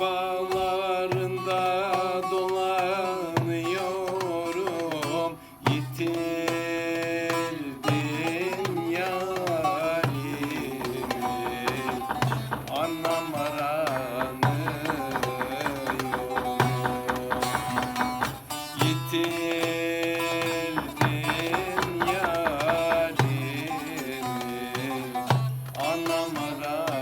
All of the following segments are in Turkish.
bağlarında dolanıyorum. Yitirdim yarimi. Anam aranıyorum Yitirdim yarimi. Anam aranıyorum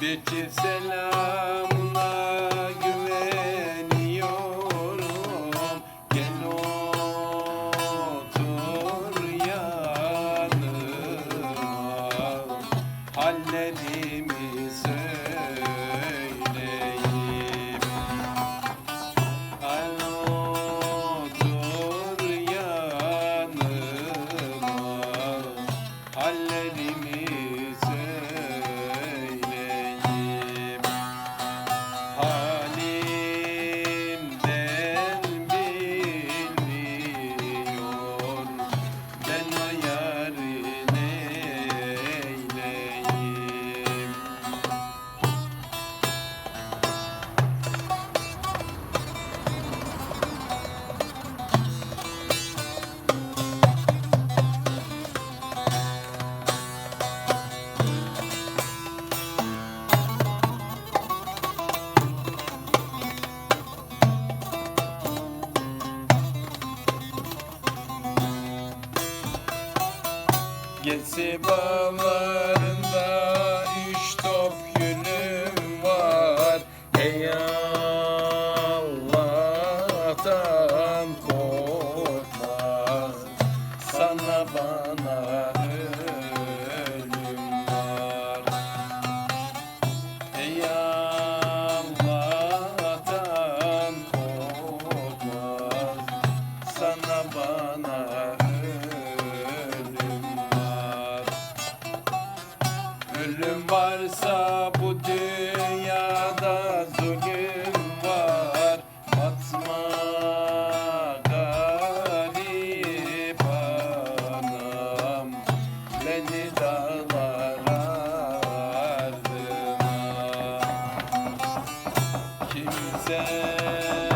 Bir çift selamına güveniyorum. Gel otur yanıma. Hallerimi Geçsi bağlarında Jesus.